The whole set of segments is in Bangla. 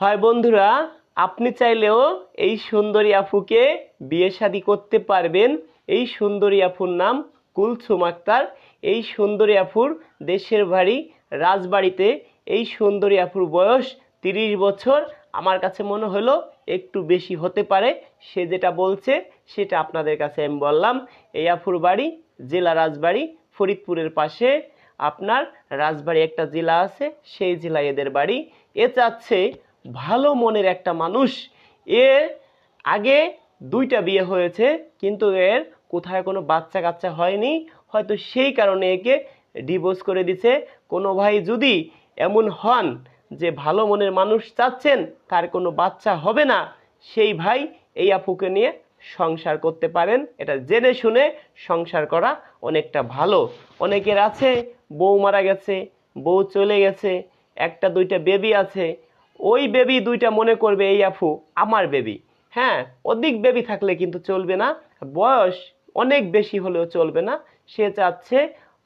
হয় বন্ধুরা, আপনি চাইলেও এই সুন্দরী আফুকে বিয়ে শাদী করতে পারবেন। এই সুন্দরী আফুর নাম কুলসুম আক্তার। এই সুন্দরী আফুর দেশের বাড়ি, রাজবাড়িতে। এই সুন্দরী আফুর বয়স তিরিশ বছর। আমার কাছে মনে হলো একটু বেশি হতে পারে। সে যেটা বলছে, সেটা আপনাদের কাছে আমি বললাম। এই আফুর বাড়ি, জেলা রাজবাড়ি, ফরিদপুরের পাশে। আপনার রাজবাড়ি একটা জেলা আছে, সেই জেলায় এদের বাড়ি। এ চাচ্ছে ভালো মনের একটা মানুষ, এ আগে দুইটা বিয়ে হয়েছে, কিন্তু এর কোথায় কোনো বাচ্চা কাচ্চা হয়নি। হয়তো সেই কারণে একে ডিভোর্স করে দিছে। কোনো ভাই যদি এমন হন যে ভালো মনের মানুষ চাচ্ছেন, তার কোনো বাচ্চা হবে না, সেই ভাই এই আপুকে নিয়ে সংসার করতে পারেন। এটা জেনে শুনে সংসার করা অনেকটা ভালো। অনেকের আছে, বউ মারা গেছে, বউ চলে গেছে, একটা দুইটা বেবি আছে ওই বেবি দুইটা মনে করবে, এই আফু আমার বেবি। হ্যাঁ অধিক বেবি থাকলে কিন্তু চলবে না, বয়স অনেক বেশি হলেও চলবে না। সে চাচ্ছে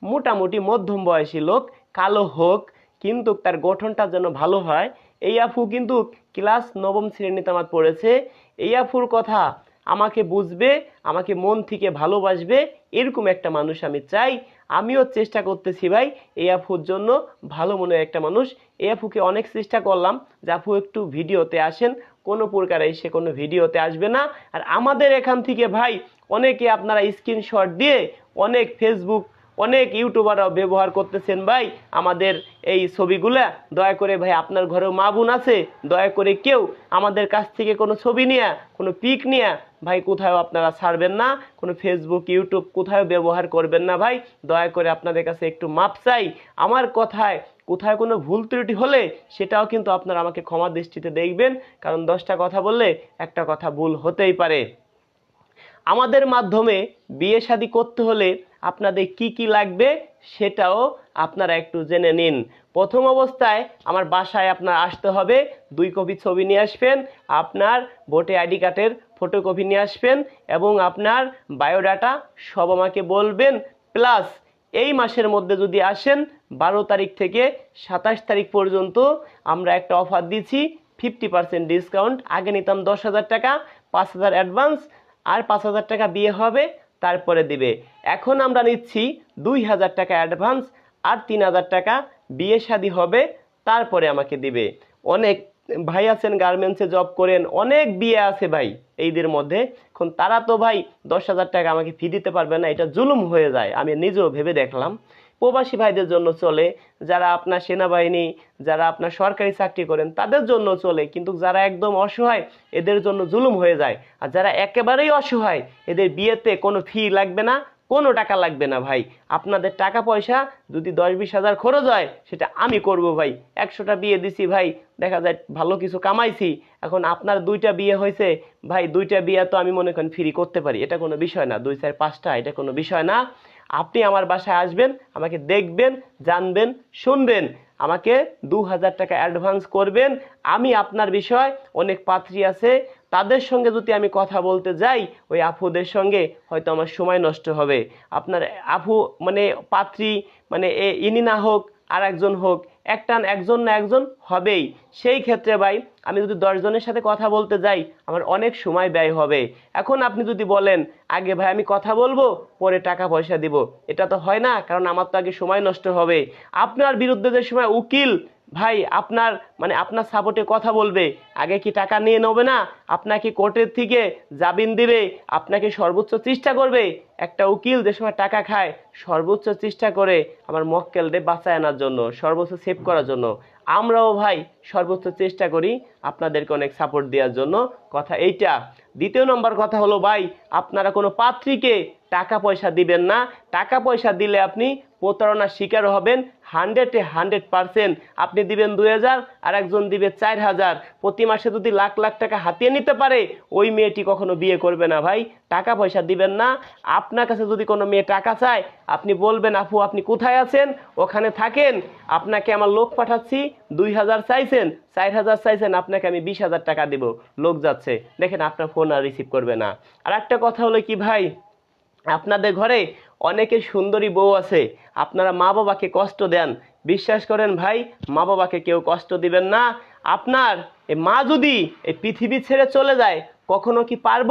মোটামুটি মধ্যম বয়সী লোক, কালো হোক, কিন্তু তার গঠনটা যেন ভালো হয়। এই আফু কিন্তু ক্লাস নবম শ্রেণীতে আমার পড়েছে। এই আফুর কথা আমাকে বুঝবে, আমাকে মন থেকে ভালোবাসবে, এরকম একটা মানুষ আমি চাই। আমিও চেষ্টা করতেছি ভাই এই আফুর জন্য। ভালো মনে একটা মানুষ। এই আফুকে অনেক চেষ্টা করলাম যে আপু একটু ভিডিওতে আসেন। কোনো প্রকারে সে কোনো ভিডিওতে আসবে না। আর আমাদের এখান থেকে ভাই অনেকে আপনারা স্ক্রিনশট দিয়ে অনেক ফেসবুক অনেক ইউটিউবাররাও ব্যবহার করতেছেন ভাই, আমাদের এই ছবিগুলা। দয়া করে ভাই, আপনার ঘরেও মা বোন আছে, দয়া করে কেউ আমাদের কাছ থেকে কোনো ছবি নিয়ে, কোনো পিক নিয়ে, ভাই কোথাও আপনারা ছাড়বেন না, কোনো ফেসবুক ইউটিউব কোথাও ব্যবহার করবেন না ভাই। দয়া করে আপনাদের কাছে একটু মাপ চাই। আমার কথায় কোথায় কোনো ভুল ত্রুটি হলে সেটাও কিন্তু আপনারা আমাকে ক্ষমা দৃষ্টিতে দেখবেন, কারণ দশটা কথা বললে একটা কথা ভুল হতেই পারে। আমাদের মাধ্যমে বিয়ে শাদী করতে হলে আপনাদের কি কি লাগবে সেটাও আপনারা একটু জেনে নিন। প্রথম অবস্থায় আমার বাসায় আপনার আসতে হবে, দুই কপি ছবি নিয়ে আসবেন, আপনার ভোটে আইডি কার্ডের ফটোকপি নিয়ে আসবেন এবং আপনার বায়োডাটা সব আমাকে বলবেন। প্লাস এই মাসের মধ্যে যদি আসেন, বারো তারিখ থেকে সাতাশ তারিখ পর্যন্ত আমরা একটা অফার দিচ্ছি, ফিফটি পার্সেন্ট ডিসকাউন্ট। আগে নিতাম দশ হাজার টাকা, পাঁচ হাজার অ্যাডভান্স আর পাঁচ হাজার টাকা বিয়ে হবে, তারপরে দিবে। এখন আমরা নিচ্ছি দুই হাজার টাকা অ্যাডভান্স আর তিন হাজার টাকা বিয়ে শাদী হবে, তারপরে আমাকে দিবে। অনেক ভাই আছেন গার্মেন্টসে জব করেন, অনেক বিয়ে আছে ভাই এইদের মধ্যে। এখন তারা তো ভাই দশ হাজার টাকা আমাকে ফি দিতে পারবে না, এটা জুলুম হয়ে যায়, আমি নিজেও ভেবে দেখলাম। প্রবাসী ভাইদের জন্য চলে, যারা আপনার সেনাবাহিনী, যারা আপনার সরকারি চাকরি করেন, তাদের জন্য চলে। কিন্তু যারা একদম অসহায়, এদের জন্য জুলুম হয়ে যায়। আর যারা একেবারেই অসহায়, এদের বিয়েতে কোনো ফি লাগবে না, কোনো টাকা লাগবে না ভাই। আপনাদের টাকা পয়সা যদি দশ বিশ হাজার খরচ হয়, সেটা আমি করব ভাই। একশোটা বিয়ে দিছি ভাই, দেখা যায় ভালো কিছু কামাইছি। এখন আপনার দুইটা বিয়ে হয়েছে, ভাই দুইটা বিয়ে তো আমি মনে করেন ফ্রি করতে পারি। এটা কোনো বিষয় না। দুই চার পাঁচটা, এটা কোনো বিষয় না। আপনি আমার বাসায় আসবেন, আমাকে দেখবেন, জানবেন, শুনবেন। আমাকে দু হাজার টাকা অ্যাডভান্স করবেন। আমি আপনার বিষয় অনেক পাত্রী আছে, তাদের সঙ্গে যদি আমি কথা বলতে যাই, ওই আফুদের সঙ্গে হয়তো আমার সময় নষ্ট হবে। আপনার আফু মানে পাত্রী মানে এ, ইনি না হোক আর একজন হোক একটা না একজন না একজন হবেই। সেই ক্ষেত্রে ভাই, আমি যদি দশজনের সাথে কথা বলতে যাই, আমার অনেক সময় ব্যয় হবে। এখন আপনি যদি বলেন, আগে ভাই, আমি কথা বলব, পরে টাকা পয়সা দিব। এটা তো হয় না, কারণ আমার তো আগে সময় নষ্ট হবে। আপনার বিরুদ্ধে যে সময় উকিল ভাই, আপনার মানে আপনার সাপোর্টে কথা বলবে। আগে কি টাকা নিয়ে নেবে না? আপনাকে কোর্টের থেকে জামিন দিবে। আপনাকে সর্বোচ্চ চেষ্টা করবে। একটা উকিল যে সময় টাকা খায়, সর্বোচ্চ চেষ্টা করে আমার মক্কেলদের বাঁচায় আনার জন্য, সর্বোচ্চ সেভ করার জন্য। আমরাও ভাই সর্বোচ্চ চেষ্টা করি আপনাদেরকে অনেক সাপোর্ট দেওয়ার জন্য। কথা এইটা। দ্বিতীয় নম্বর কথা হলো, ভাই, আপনারা কোনো পাত্রীকে টাকা পয়সা দিবেন না। টাকা পয়সা দিলে আপনি প্রতারণার শিকার হবেন। হান্ড্রেডে হান্ড্রেড পারসেন্ট আপনি দিবেন দুই হাজার, আর একজন দিবে চার হাজার। প্রতি মাসে যদি লাখ লাখ টাকা হাতিয়ে নিতে পারে, ওই মেয়েটি কখনো বিয়ে করবে না ভাই। টাকা পয়সা দিবেন না। আপনার কাছে যদি কোনো মেয়ে টাকা চায়, আপনি বলবেন, আপু, আপনি কোথায় আছেন? ওখানে থাকেন। আপনাকে আমার লোক পাঠাচ্ছি। দুই হাজার চাইছেন। চার হাজার চাইছেন। আপনাকে আমি বিশ হাজার টাকা দিব। লোক যাচ্ছে। দেখেন, আপনার ফোন আর রিসিভ করবে না। আর একটা কথা হলো কি ভাই? আপনাদের ঘরে অনেকে সুন্দরী বউ আছে। আপনারা মা বাবাকে কষ্ট দেন। বিশ্বাস করেন ভাই, মা বাবাকে কেউ কষ্ট দিবেন না। আপনার মা যদি এই পৃথিবী ছেড়ে চলে যায়, কখনো কি পারব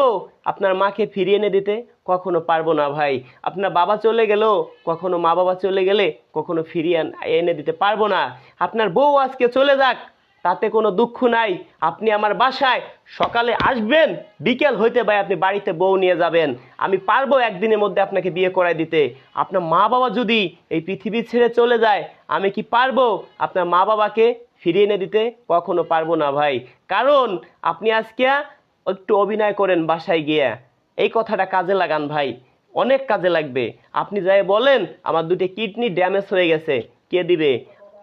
আপনার মাকে ফিরিয়ে এনে দিতে? কখনো পারব না ভাই। আপনার বাবা চলে গেল, কখনো মা বাবা চলে গেলে কখনো ফিরিয়ে এনে দিতে পারব না। আপনার বউ আজকে চলে যাক তাতে কোনো দুঃখ নাই। আপনি আমার বাসায় সকালে আসবেন, বিকেল হইতে ভাই আপনি বাড়িতে বউ নিয়ে যাবেন। আমি পারব একদিনের মধ্যে আপনাকে বিয়ে করায় দিতে। আপনার মা বাবা যদি এই পৃথিবী ছেড়ে চলে যায়, আমি কি পারব আপনার মা বাবাকে ফিরিয়ে এনে দিতে? কখনো পারব না ভাই। কারণ আপনি আজকে একটু অভিনয় করেন বাসায় গিয়ে। এই কথাটা কাজে লাগান ভাই। অনেক কাজে লাগবে। আপনি যাই বলেন, আমার দুটি কিডনি ড্যামেজ হয়ে গেছে। কে দিবে?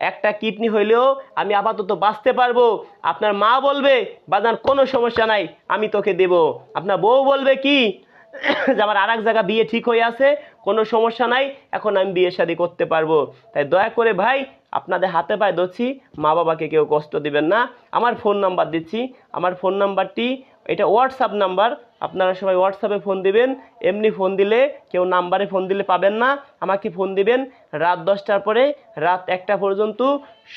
একটা কিডনি হইলেও আমি আপাতত বাঁচতে পারব। আপনার মা বলবে বাজান কোনো সমস্যা নাই, আমি তোকে দেব। আপনার বউ বলবে কি, যে আমার আর এক জায়গা বিয়ে ঠিক হয়ে আছে, কোনো সমস্যা নাই, এখন আমি বিয়ে শাদি করতে পারব। তাই দয়া করে ভাই, আপনাদের হাতে পায়ে ধরছি মা বাবাকে কেউ কষ্ট দিবেন না। আমার ফোন নাম্বার দিচ্ছি, আমার ফোন নাম্বারটি এটা হোয়াটসঅ্যাপ নাম্বার আপনারা সবাই হোয়াটসঅ্যাপে ফোন দিবেন। এমনি ফোন দিলে, কেউ নাম্বারে ফোন দিলে পাবেন না। আমাকে ফোন দিবেন রাত দশটার পরে, রাত একটা পর্যন্ত,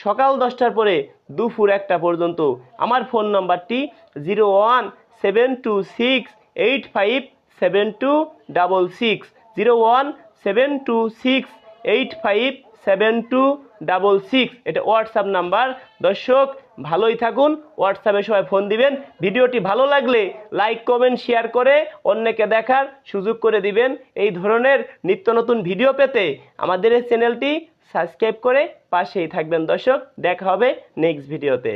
সকাল দশটার পরে, দুপুর একটা পর্যন্ত। আমার ফোন নাম্বারটি zero one seven two six eight five seven two double six zero one seven two six eight five seven two double six এটা হোয়াটসঅ্যাপ নাম্বার। দর্শক, ভালোই থাকুন। হোয়াটসঅ্যাপে সবাই ফোন দিবেন। ভিডিওটি ভালো লাগলে লাইক, কমেন্ট, শেয়ার করে অন্যকে দেখার সুযোগ করে দিবেন। এই ধরনের নিত্য নতুন ভিডিও পেতে আমাদের এই চ্যানেলটি সাবস্ক্রাইব করে পাশেই থাকবেন। দর্শক, দেখা হবে নেক্সট ভিডিওতে